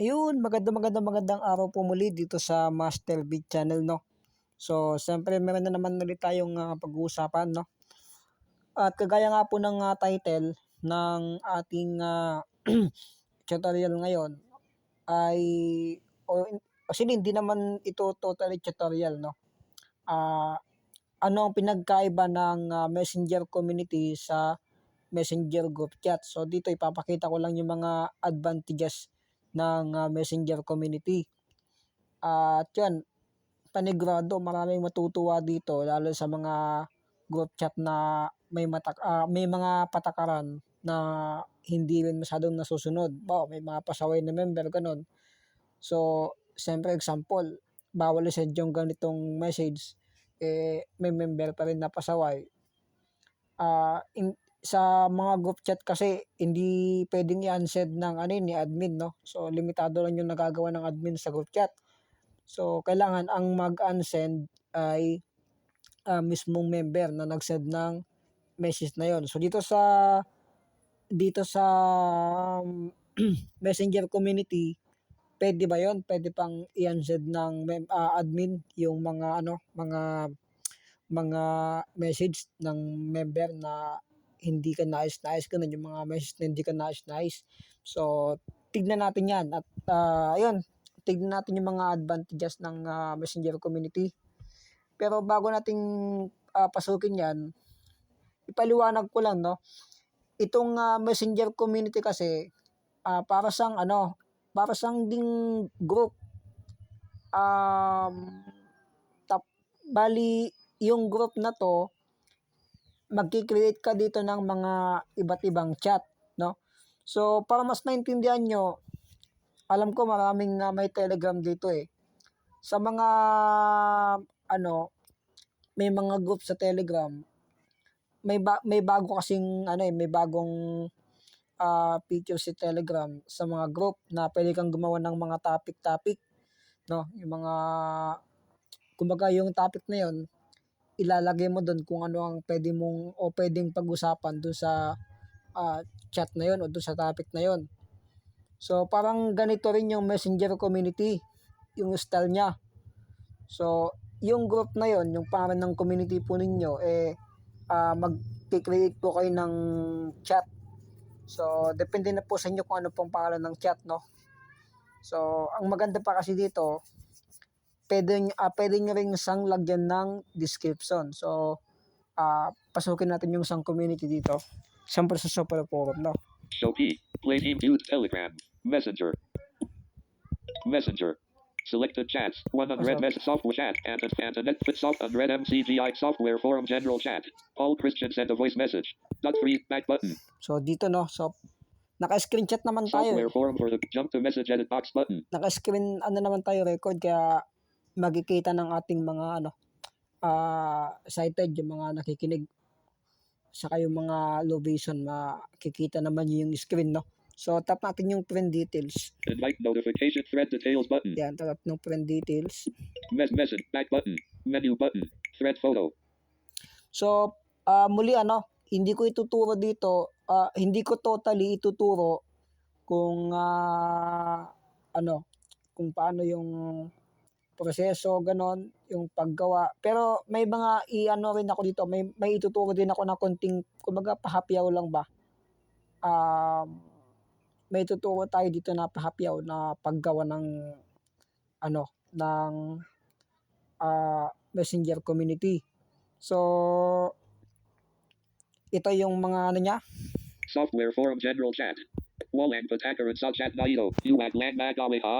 Ayun, magandang magandang magandang araw po muli dito sa Master Beat Channel, no? So, siyempre meron na naman ulit tayong ah, pag-uusapan, no? At kagaya nga po ng ah, title ng ating ah, tutorial ngayon ay o actually hindi naman ito totally tutorial, no? Ah, ano ang pinagkaiba ng ah, Messenger community sa Messenger group chat? So, dito ipapakita ko lang yung mga advantages ng ah, Messenger community. At yun, panigurado maraming matutuwa dito lalo sa mga group chat na may matak ah, may mga patakaran na hindi rin masyadong nasusunod. Wow, may mga pasaway na member ganun. So, siyempre example, bawal i-send yung ganitong message eh may member pa rin na pasaway. Ah, in, sa mga group chat kasi hindi pwedeng i-unsend ng ano ni admin, no? So, limitado lang yung nagagawa ng admin sa group chat. So, kailangan ang mag-unsend ay ah, mismong member na nag-send ng message na yon. So, dito sa dito sa um, Messenger community, pwede ba yon? Pwede pang i-unsend ng mem- ah, admin yung mga ano, mga mga message ng member na hindi ka nais-nais, ganun yung mga message na hindi ka nais-nais. So, tignan natin yan. At ah, ayun, tignan natin yung mga advantages ng ah, Messenger community. Pero bago nating ah, pasukin yan, ipaliwanag ko lang, no? Itong ah, Messenger community kasi, ah, para sang ano, para sang ding group. Um, tap, bali, yung group na to, magki-create ka dito ng mga iba't ibang chat, no? So, para mas maintindihan nyo, alam ko maraming uh, may Telegram dito eh. Sa mga, ano, may mga group sa Telegram, may, ba- may bago kasing, ano eh, may bagong uh, feature si Telegram sa mga group na pwede kang gumawa ng mga topic-topic, no? Yung mga, kumbaga yung topic na yon ilalagay mo doon kung ano ang pwede mong o pwedeng pag-usapan doon sa uh, chat na yon o doon sa topic na yon. So, parang ganito rin yung messenger community, yung style niya. So, yung group na yon yung parang ng community po ninyo, eh, uh, mag-create po kayo ng chat. So, depende na po sa inyo kung ano pong pangalan ng chat, no? So, ang maganda pa kasi dito, pwede, uh, pwede nyo rin sang lagyan ng description. So, uh, pasukin natin yung sang community dito. Siyempre sa Super Forum, no? Show P. Play team view Telegram. Messenger. Messenger. Selected chats. One unread mess software chat. And and a Netflix soft unread MCGI software forum general chat. Paul Christian sent a voice message. Dot three back button. So, dito, no? So, naka-screenshot naman tayo. Software forum for the jump to message edit box button. Naka-screen, ano naman tayo record, kaya makikita ng ating mga ano uh, sighted yung mga nakikinig saka yung mga low vision makikita naman yung screen no so tap natin yung friend details Invite notification thread details button. yan tap ng friend details Mes message back button. Menu button. Thread photo. so uh, muli ano hindi ko ituturo dito uh, hindi ko totally ituturo kung uh, ano kung paano yung proseso, ganon, yung paggawa. Pero may mga i-ano rin ako dito, may, may ituturo din ako na konting, kumbaga pahapyaw lang ba. Um, may tuturo tayo dito na pahapyaw na paggawa ng ano, ng uh, messenger community. So, ito yung mga ano niya. Software forum general chat. Walang patakaran sa chat na ito. Huwag lang magawa ha?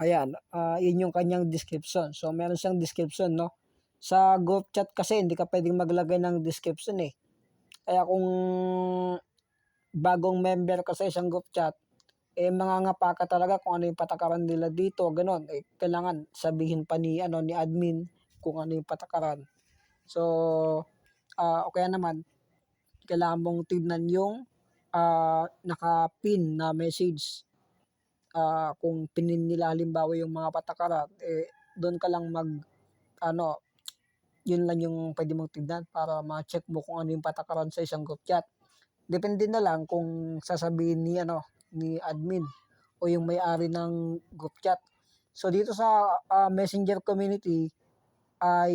Ayan, ah, yun yung kanyang description. So, meron siyang description, no? Sa group chat kasi, hindi ka pwedeng maglagay ng description eh. Kaya kung bagong member ka sa isang group chat, eh mangangapa ka talaga kung ano yung patakaran nila dito, ganun. Eh, kailangan sabihin pa ni, ano, ni admin kung ano yung patakaran. So, ah, o kaya naman, kailangan mong tignan yung ah, naka-pin na message ah, kung pinin nila halimbawa yung mga patakaran, eh, doon ka lang mag, ano, yun lang yung pwede mong tignan para ma-check mo kung ano yung patakaran sa isang group chat. Depende na lang kung sasabihin ni, ano, ni admin o yung may-ari ng group chat. So dito sa ah, Messenger community ay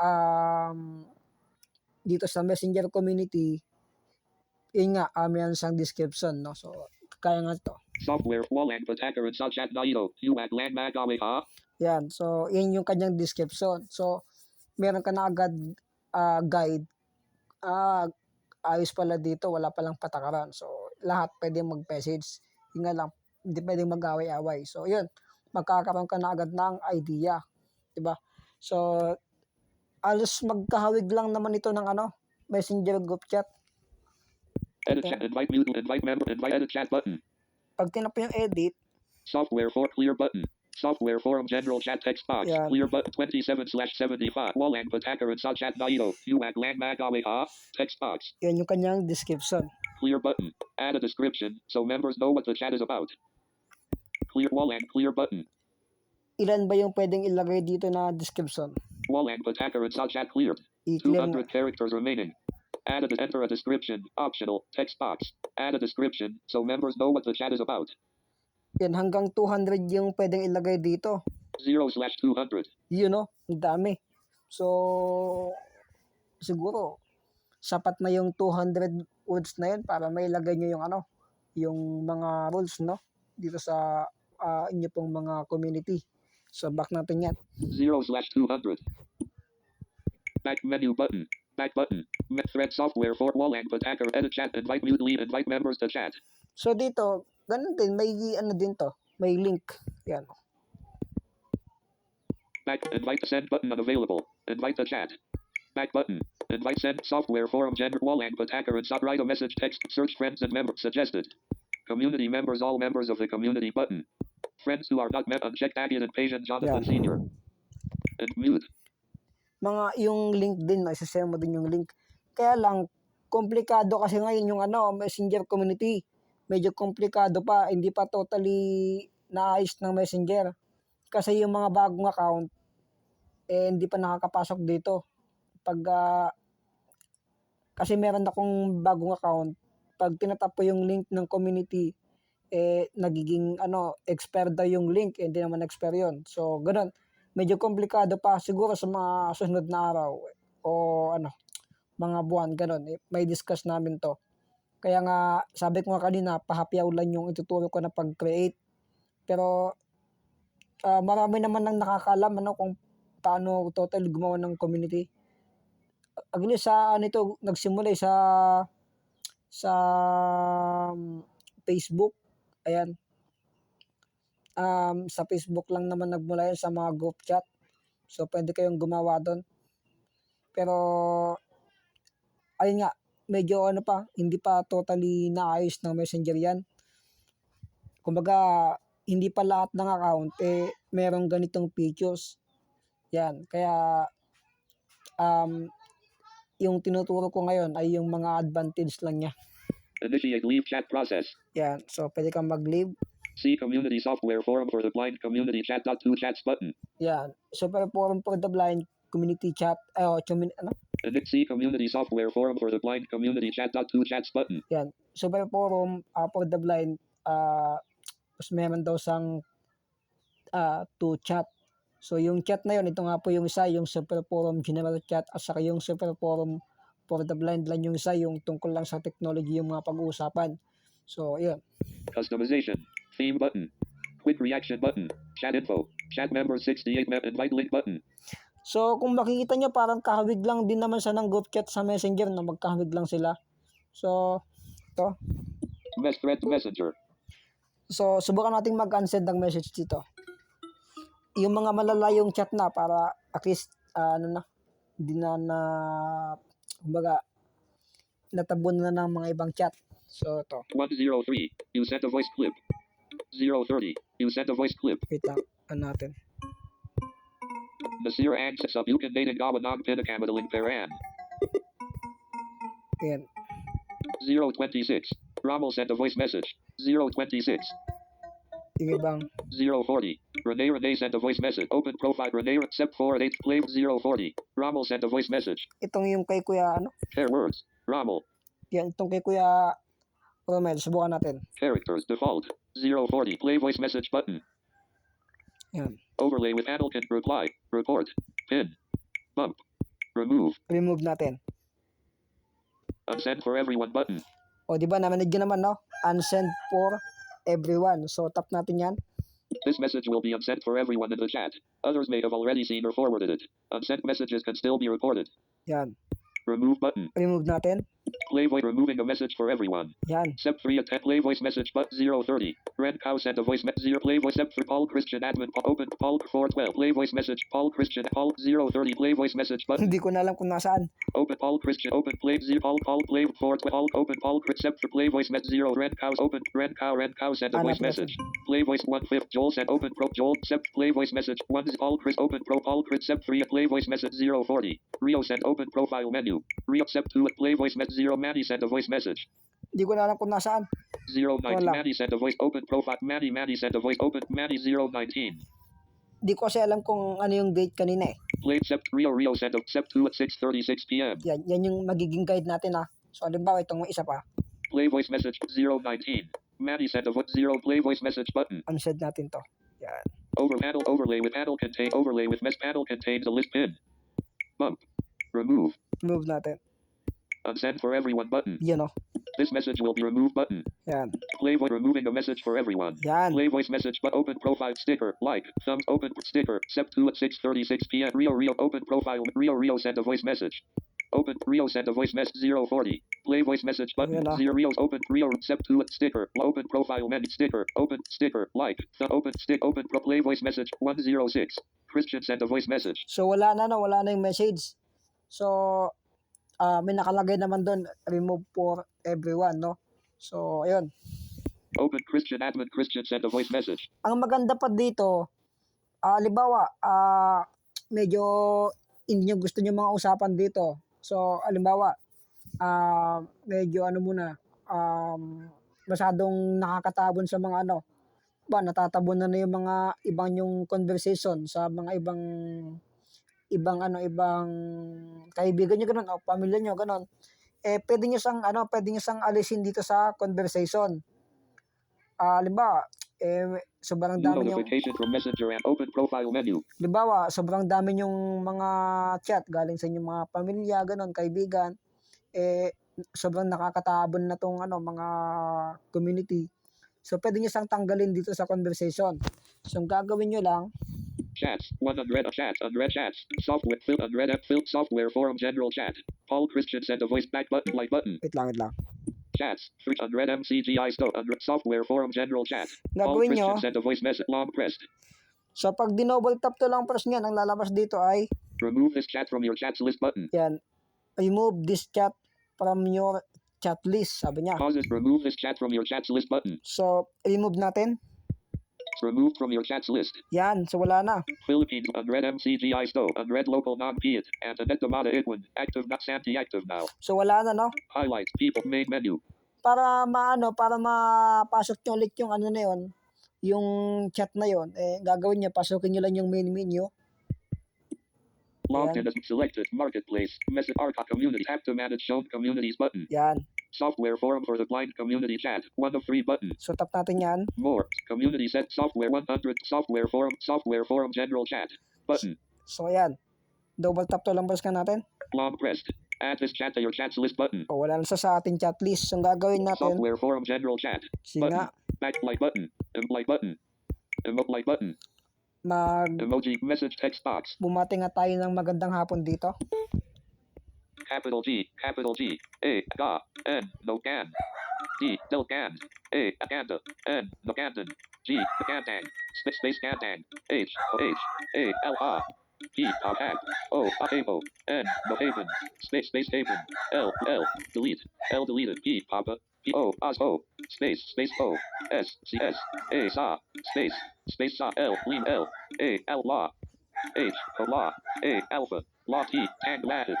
um, dito sa Messenger community yun nga, um, yan siyang description, no? So, kaya nga to. Software Walang Attacker and Sajat Naito. Uwag Lang Magawe Ha. Yan. So, yan yung kanyang description. So, meron ka na agad ah, guide. Ah, ayos pala dito, wala palang patakaran. So, lahat pwede mag-message. Yun nga lang, hindi pwedeng mag-away-away. So, yun. Magkakaroon ka na agad ng idea. 'Di ba? So, alos magkahawig lang naman ito ng ano, messenger group chat. Edit chat. Invite mute. Invite member. Invite edit chat button. Pag tinap yung edit, Software for clear button. Software forum general chat text box. Yeah. Clear button 27 slash 75. Walang Attacker and Sajat Naito. Uwag Lang Magawe Text box. yan yung kanyang description. Clear button. Add a description so members know what the chat is about. Clear Walang clear button. Ilan ba yung pwedeng ilagay dito na description? Walang Attacker and Sajat cleared. I-clear mo. 200 characters remaining. Add a enter a description. Optional. Text box. Add a description so members know what the chat is about. Yan, hanggang 200 yung pwedeng ilagay dito. 0 slash 200. Yun no, ang dami. So, siguro, sapat na yung 200 words na yun para may ilagay nyo yung ano, yung mga rules, no? Dito sa ah, inyo pong mga community. So, back natin yan. 0 slash 200. Back menu button. Back button. Met thread software for wall Walang Attacker. Edit chat. Invite mute lead. Invite members to chat. So, dito, ganun din, may ano din to, may link. Yan. Back. Invite send button unavailable. Invite to chat. Back button. Invite send software forum gender Walang Attacker and sub write a message text search friends and members suggested. Community members all members of the community button. Friends who are not met unchecked Agian and Patient Jonathan Yeah. Senior. And mute. Mga yung link din, no, isasend mo din yung link. Kaya lang, komplikado kasi ngayon yung ano, messenger community. Medyo komplikado pa, hindi pa totally naayos ng messenger. Kasi yung mga bagong account, eh, hindi pa nakakapasok dito. Pag, ah, kasi meron akong bagong account, pag tinatap ko yung link ng community, eh, nagiging, ano, expire daw yung link, eh, hindi naman expire yun. So, ganun medyo komplikado pa siguro sa mga susunod na araw o ano mga buwan ganun. Eh, may discuss namin to. Kaya nga sabi ko nga kanina pahapyaw lang yung ituturo ko na pag-create. Pero ah, marami naman nang nakakaalam ano kung paano total gumawa ng community. Agli sa ano ito nagsimula eh, sa sa um, Facebook. Ayan um, sa Facebook lang naman nagmula yun sa mga group chat. So, pwede kayong gumawa doon. Pero, ayun nga, medyo ano pa, hindi pa totally naayos ng messenger yan. Kumbaga, hindi pa lahat ng account, eh, merong ganitong features. Yan, kaya, um, yung tinuturo ko ngayon ay yung mga advantage lang niya. Initiate leave chat process. Yan, so pwede kang mag-leave. See community software forum for the blind community chat dot two chats button. Yan, Super Forum for the Blind community chat, ay, oh, community, ano? Edit see community software forum for the blind community chat dot two chats button. Yan. Super Forum uh, for the Blind, uh, mas meron daw sang uh, to chat. So, yung chat na yun, ito nga po yung isa, yung Super Forum General Chat, at saka yung Super Forum for the Blind lang yung isa, yung tungkol lang sa technology yung mga pag-uusapan. So, yun. Customization. Theme button. Quick reaction button. Chat info. Chat member 68 mem invite link button. So, kung makikita nyo, parang kahawig lang din naman sa ng group chat sa Messenger, na magkahawig lang sila. So, ito. Mess thread messenger. So, subukan nating mag-unsend ng message dito. Yung mga malalayong chat na para at least, ah, ano na, hindi na na, kumbaga, natabon na ng mga ibang chat. So, ito. 103. You sent a voice clip. 030. You sent a voice clip. Wait lang. Natin? Nasir up. You can date Gawanag Pinakamadeling Paran. Ayan. 026. Rommel sent a voice message. 026. Yung ibang, 040. Renee Renee sent a voice message. Open profile Renee accept 4 8 play 040. Rommel sent a voice message. itong yung kay Kuya, ano? Care words. Rommel. Yan, itong kay Kuya Romel, subukan natin. Characters default. 040. Play voice message button. Yan. Overlay with Adulkin reply. Report. Pin. Bump. Remove. Remove natin. Unsend for everyone button. O, di ba, naminig nyo naman, no? Unsend for everyone. So, tap natin yan. This message will be unsent for everyone in the chat. Others may have already seen or forwarded it. Unsent messages can still be reported. Yan. Remove button. Remove natin. Play voice removing a message for everyone. Yan. Step 3 attack play voice message but 030. Red cow sent a voice message 0 play voice step 3 Paul Christian admin open Paul 412 play voice message Paul Christian Paul 030 play voice message button Hindi ko na alam kung nasaan. open Paul Christian open play 0 Paul Paul play 412 Paul open Paul Chris step 3 play voice message 0 red cows open red cow red cow sent a voice message play voice 1 fifth Joel sent open pro Joel step play voice message 1 is Paul Chris open pro Paul Chris step 3 play voice message 040 Rio sent open profile menu Rio step 2 play voice message 0 Manny sent a voice message Hindi ko na alam kung nasaan. Zero nineteen. Wala. Maddie sent a voice open profile. Maddie Maddie sent a voice open. Maddie zero nineteen. Hindi ko kasi alam kung ano yung date kanina eh. Played Sept Rio Rio sent a Sept two at six thirty six p.m. Yan, yan yung magiging guide natin ah. So, halimbawa, itong isa pa. Play voice message zero nineteen. Maddie sent a voice zero play voice message button. Unsend natin to. Yan. Over panel overlay with panel contain overlay with mess panel contains a list pin. Bump. Remove. Remove natin. Unsend for everyone button. Yan oh. This message will be removed button. Yan. Play voice removing a message for everyone. Yan. Play voice message but open profile sticker like thumbs open sticker Sept two at six thirty six p.m. Rio Rio open profile Rio Rio sent a voice message. Open Rio sent a voice message zero forty. Play voice message button Ayan na. zero Rio open Rio Sept two at sticker open profile menu sticker open sticker like thumb open stick open pro play voice message one zero six. Christian sent a voice message. So, wala na, no? Wala na yung message. So, ah may nakalagay naman doon, remove for everyone, no? So, ayun. Open Christian admin Christian sent a voice message. Ang maganda pa dito, ah halimbawa, ah medyo hindi nyo gusto nyo mga usapan dito. So, halimbawa, ah medyo ano muna, um, masyadong nakakatabon sa mga ano, ba, natatabon na na yung mga ibang yung conversation sa mga ibang ibang ano, ibang kaibigan nyo ganun, o pamilya nyo ganun. Eh, pwede nyo sang, ano, pwede nyo sang alisin dito sa conversation. Ah, halimbawa, eh, sobrang dami yung from messenger and open profile menu. Halimbawa, sobrang dami yung mga chat galing sa inyong mga pamilya, ganon, kaibigan. Eh, sobrang nakakatabon na tong ano, mga community. So, pwede nyo sang tanggalin dito sa conversation. So, ang gagawin nyo lang, Chats. One unread chats. Unread chats. Software. Fill unread app. Fill software forum general chat. Paul Christian sent a voice back button like button. wait lang, wait lang. Chats. Three unread MCGI sto. Unread software forum general chat. Paul Gagawin nyo, Christian sent a voice message. Long pressed. so pag dinoble tap to lang press nyo, ang lalabas dito ay, Remove this chat from your chats list button. yan, remove this chat from your chat list, sabi niya. Pauses. Remove this chat from your chats list button. So, remove natin. Removed from your chats list. Yan, so wala na. Philippines. Unread MCGI sto. Unread local non-Piat. Antoinette Damada Itwin. Active not Santi active now. So, wala na, no? Highlights. People. Main menu. para maano, para mapasok nyo ulit yung ano na yun, yung chat na yun, eh, gagawin nyo, pasukin nyo lang yung main menu. Logged in as selected. Marketplace. Message Arca community. Tap to manage shown communities button. Yan. Software forum for the blind community chat. One of three button. So, tap natin yan. More. Community set software 100. Software forum. Software forum general chat. Button. So, ayan. Double tap to lang press ka natin. Long pressed. Add this chat to your chats list button. O, wala na sa sa ating chat list. So, ang gagawin natin, Software forum general chat. sige nga, Backlight button. Emote button. Emote button. mag Emoji message text box. bumati nga tayo ng magandang hapon dito. Capital G. Capital G. A. Ga. N. No can. D. Can. A. Aganda. N. No canton. G. Gantang. Space space Gantang. H. H. A. L Ha. P. Pahag. O. Ahabo. N. No haven. Space space haven. L. L. Delete. L deleted. P. Papa. P. O. Oz O. Space space O. S. C. S. A. Sa. Space. Space Sa. L. Lean L. A. L. La. H. La. A. Alpha. La T. Tang Ladded.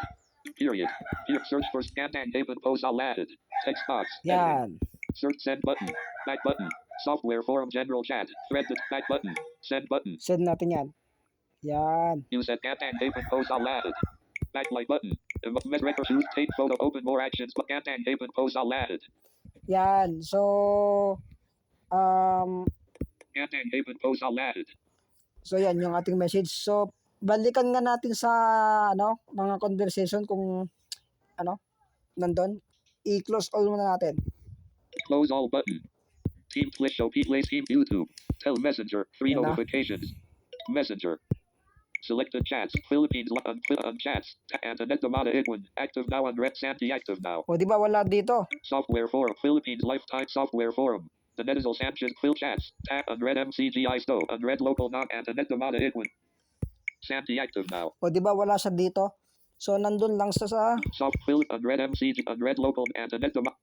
Period. Here, search for Scantan Haven Post Aladdin. Text box. Editing. Yan. Search send button. Back button. Software forum general chat. Thread the back button. Send button. Send natin yan. Yan. Use at Scantan Haven Post Aladdin. Backlight button. Mess record choose take photo open more actions but Scantan Haven Post Aladdin. Yan. So, um, Captain Haven post alerted. so yan yung ating message. So, balikan nga natin sa ano, mga conversation kung ano, nandun. I-close all muna natin. Close all button. Team Flish Show P Plays Team YouTube. Tell Messenger. Free Yan na. notifications. Messenger. Selected chats. Philippines on, on chats. Ta- Antoinette Damada Edwin. Active now on Red Santi active now. O, di ba wala dito? Software Forum. Philippines Lifetime Software Forum. The Netizal Sanchez Phil Chats. Tap on Red MCGI Stowe. On Red Local Not Antoinette Damada Edwin. Santi active now. O, di ba wala siya dito? So, nandun lang sa sa... Soft Phil on Red MCG on Red Local Antoinette Damada.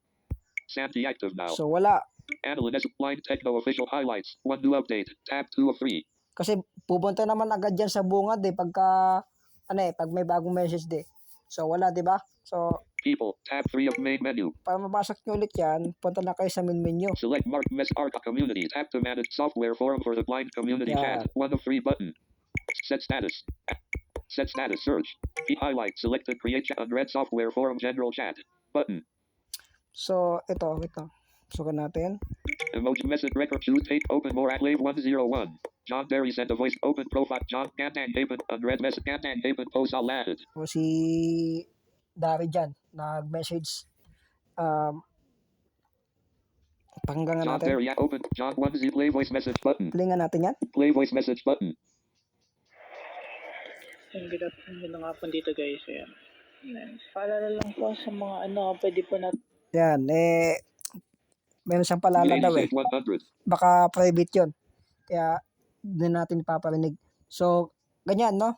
Santi active now. So, wala. Analyst Blind Techno Official Highlights. One new update. Tab 2 of 3. Kasi pupunta naman agad dyan sa bungad eh pagka ano eh pag may bagong message di. So wala 'di ba? So People. Tab 3 of main menu. para mapasok nyo ulit yan, punta na kayo sa main menu. Select Mark Mess Arca Community. Tap to manage software forum for the blind community Yeah. chat. One of three button. Set status. Set status search. Key highlight. Select the create chat on red software forum general chat. Button. So ito, ito. Sukan natin. Emoji message record choose tape open more at wave 101. John Barry sent a voice open profile. John Cantan Haven on red message Cantan Haven post alerted. O si Dari dyan, nag-message. Um, pakinggan John natin. Barry yeah, open. John 1Z play voice message button. Play nga natin yan. Play voice message button. Ang ganda, ang ganda nga po dito guys. Ayan. Ayan. Paalala lang po sa mga ano, pwede po natin Yan, eh, meron siyang palala daw eh. 100. Baka private yun. Kaya, hindi natin paparinig. So, ganyan, no?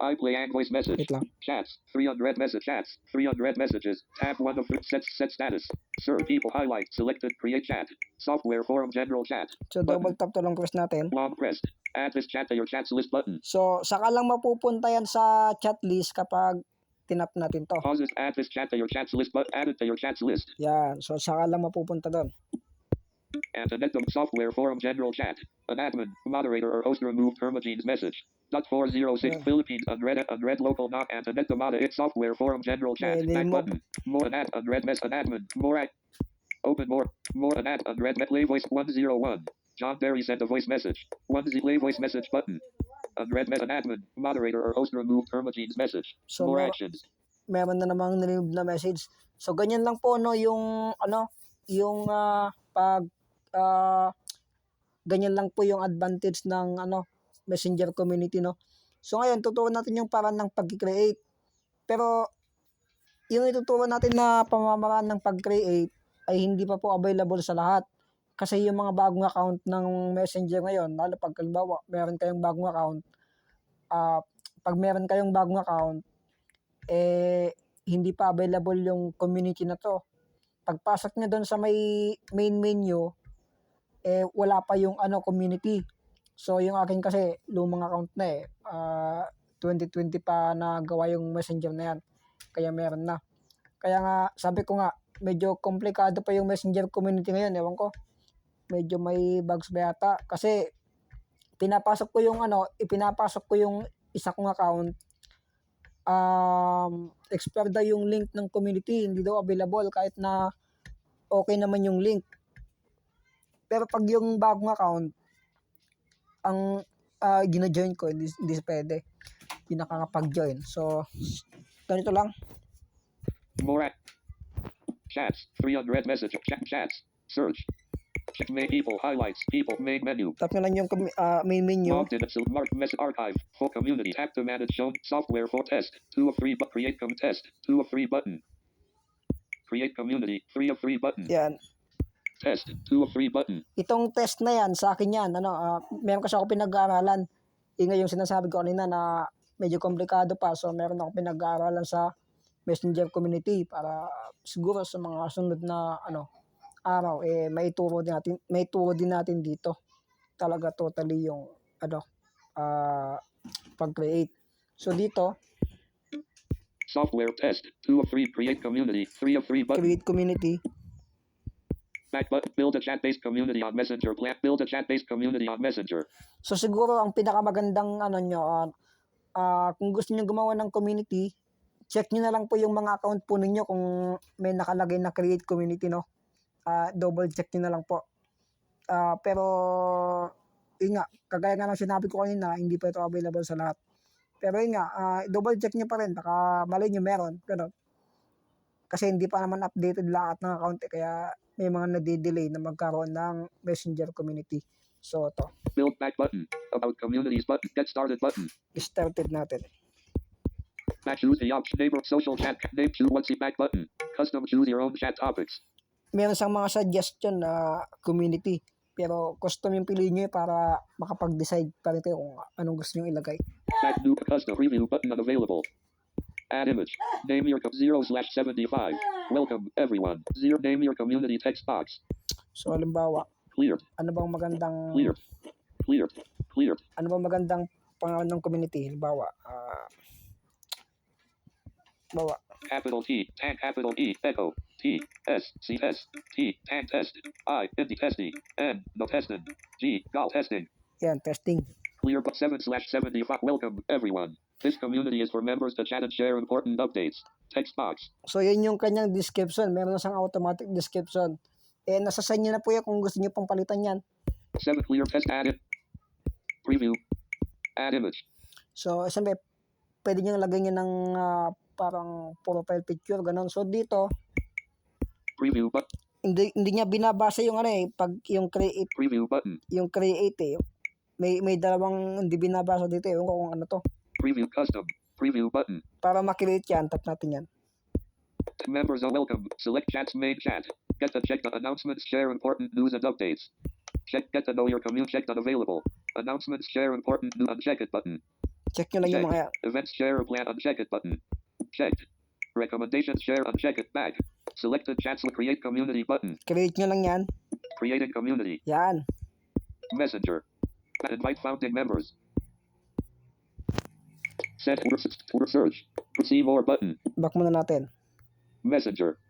I play and voice message. Wait lang. Chats. 300 message chats. 300 messages. Tab 1 of 3. Set, set status. Sir people highlight. Selected create chat. Software forum general chat. So, double tap to lang press natin. Long pressed. Add this chat to your chats list button. So, saka lang mapupunta yan sa chat list kapag tinap natin to. Pauses. Add this chat to your chats list but add it to your chats list. Yan. So, saka lang mapupunta doon. Antoinette software forum general chat. An admin, moderator or host removed Hermogene's message. Dot 406 Yeah. Philippines unread unread local not Antoinette Mata it software forum general chat. Yeah, Back button. More an ad unread mess an admin. More at open more more an ad unread met lay voice 101. John Barry sent a voice message. One Z lay voice message button. Unread an admin, moderator or host remove Hermogene's message. So, more actions. meron na namang niremove na message. So, ganyan lang po, no, yung, ano, yung, ah, pag, ah, ganyan lang po yung advantage ng, ano, messenger community, no. So, ngayon, tuturuan natin yung paraan ng pag-create. Pero, yung ituturo natin na pamamaraan ng pag-create ay hindi pa po available sa lahat. Kasi yung mga bagong account ng messenger ngayon, lalo pag halimbawa, meron kayong bagong account, ah, pag meron kayong bagong account, eh, hindi pa available yung community na to. Pagpasok nyo doon sa may main menu, eh, wala pa yung ano community. So, yung akin kasi, lumang account na eh. Ah, 2020 pa nagawa yung messenger na yan. Kaya meron na. Kaya nga, sabi ko nga, medyo komplikado pa yung messenger community ngayon. Ewan ko. Medyo may bugs ba yata. Kasi, pinapasok ko yung ano, ipinapasok ko yung isa kong account um, expire daw yung link ng community, hindi daw available kahit na okay naman yung link. Pero pag yung bagong account, ang uh, gina-join ko, hindi, hindi pwede. Hindi nakakapag-join. So, ganito lang. More at chats. 300 message chat chats. Search. Check main people highlights people main menu. Tap nyo lang yung ah, main menu. Logged in at Mark Mess Archive. Full community. Tap to manage shown software for test. Two of three but create com test. Two of three button. Create community. Three of three button. Yan. Test. Two of three button. Itong test na yan, sa akin yan, ano, ah, meron kasi ako pinag-aaralan. Yung yung sinasabi ko kanina na medyo komplikado pa. So, meron ako pinag-aaralan sa messenger community para siguro sa mga sunod na ano araw eh may turo din natin may turo din natin dito talaga totally yung ano ah pag-create so dito Software test. Two of three create community. Three of three button. create community Back button. Build a chat-based community on Messenger. Plan. Build a chat-based community on Messenger. So siguro ang pinakamagandang ano nyo, ah, ah, kung gusto niyo gumawa ng community, check niyo na lang po yung mga account po ninyo kung may nakalagay na create community no. ah, double check nyo na lang po. Ah, pero, yun nga, kagaya nga ng sinabi ko kanina, hindi pa ito available sa lahat. Pero yun nga, ah, double check nyo pa rin, baka mali nyo meron, ganun. Kasi hindi pa naman updated lahat ng account eh, kaya may mga nade-delay na magkaroon ng messenger community. So, to Build back button. About communities button. Get started button. started natin. Back choose the option. Neighbor social chat. Name choose once back button. Custom choose your own chat topics. Meron siyang mga suggestion na community. Pero custom yung piliin nyo eh para makapag-decide pa rin kayo kung anong gusto nyo ilagay. Back new custom preview button unavailable. Add image. Name your zero slash seventy five. Welcome everyone. Zero name your community text box. So, halimbawa, Cleared. ano bang magandang Cleared. Cleared. Cleared. ano bang magandang pangalan ng community? Halimbawa, ah halimbawa, Capital T. Tag capital E. Echo. T. S. C. S. T. Tag test. I. Indie testing. N. No testing. G. Gal testing. yan, testing. Clear but 7 slash 75. Welcome, everyone. This community is for members to chat and share important updates. Text box. So, yun yung kanyang description. Meron na siyang automatic description. Eh, nasa sa inyo na po yan kung gusto nyo pang palitan yan. 7 clear test added. Preview. Add image. So, siyempre, pwede nyo lagay nyo ng ah, parang profile picture, ganun. So, dito, Preview but hindi, hindi niya binabasa yung ano eh, pag yung create, preview button. yung create eh. May, may dalawang hindi binabasa dito eh. Kung ano to. Preview custom. Preview button. Para makreate yan, tap natin yan. Members are welcome. Select chat's main chat. Get to check the announcements, share important news and updates. Check get to know your commune check not available. Announcements share important new uncheck it button. Check nyo lang yung mga. Events share plan uncheck it button. Checked. Recommendations share uncheck it back. Selected chats will create community button. Create nyo lang yan. Creating community. Yan. Messenger. Invite founding members. Set search. See more button. Back muna natin. Messenger.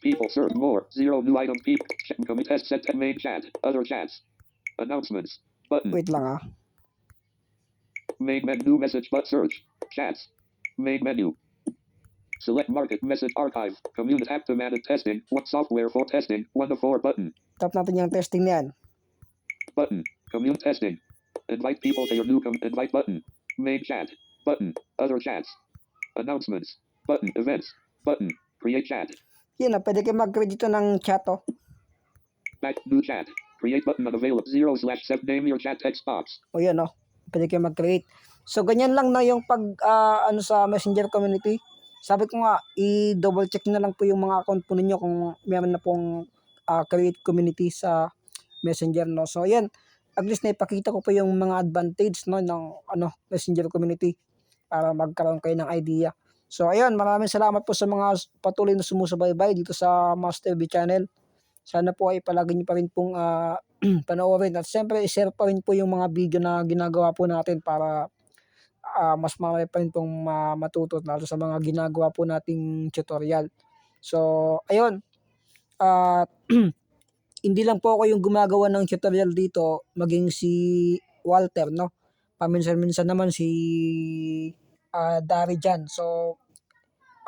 People search more. Zero new item. People. Check commit test set main chat. Other chats. Announcements. Button. Wait lang ah. Main menu message but search. Chats. Main menu. Select market message archive. Community automatic testing. What software for testing? One of four button. Tap natin yung testing na yan. Button. Commune testing. Invite people to your new com- invite button. Main chat. Button. Other chats. Announcements. Button. Events. Button. Create chat. Yan ah, pwede kayo mag-create dito ng chat oh. Back new chat. Create button unavailable. Zero slash set name your chat text box. O yan oh. Pwede kayo mag-create. So, ganyan lang na yung pag, ah, ano sa messenger community. Sabi ko nga, i-double check na lang po yung mga account po ninyo kung meron na pong ah, create community sa messenger, no? So, yan. At least na ipakita ko po yung mga advantage, no, ng, ano, messenger community para magkaroon kayo ng idea. So, ayun, maraming salamat po sa mga patuloy na sumusubaybay dito sa Master B channel. Sana po ay palagi niyo pa rin pong ah, panoorin. At siyempre, i-share pa rin po yung mga video na ginagawa po natin para ah, mas marami pa rin pong ma- matuto lalo sa mga ginagawa po nating tutorial. So, ayun. At hindi lang po ako yung gumagawa ng tutorial dito, maging si Walter, no? Paminsan-minsan naman si ah Dari dyan. So,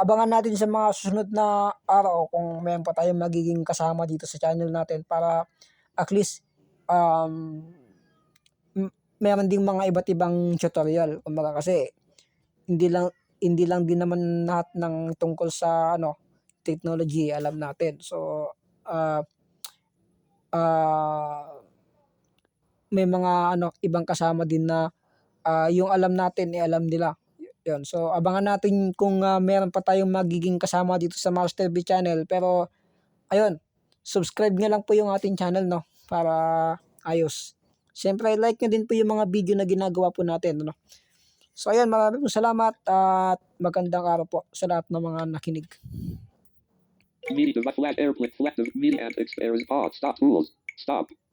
abangan natin sa mga susunod na araw kung mayroon pa tayong magiging kasama dito sa channel natin para at least um, meron ding mga iba't ibang tutorial. Kumbaga kasi hindi lang hindi lang din naman lahat ng tungkol sa ano technology alam natin. So ah ah, may mga ano ibang kasama din na ah, yung alam natin eh alam nila. Yun. So abangan natin kung ah, meron pa tayong magiging kasama dito sa Master B channel pero ayun, subscribe nyo lang po yung ating channel no para ayos. Siyempre, like nyo din po yung mga video na ginagawa po natin. Ano? So, ayan, maraming salamat at magandang araw po sa lahat ng mga nakinig. Media device flash airplane flat media and expairs pause. Stop tools. Stop.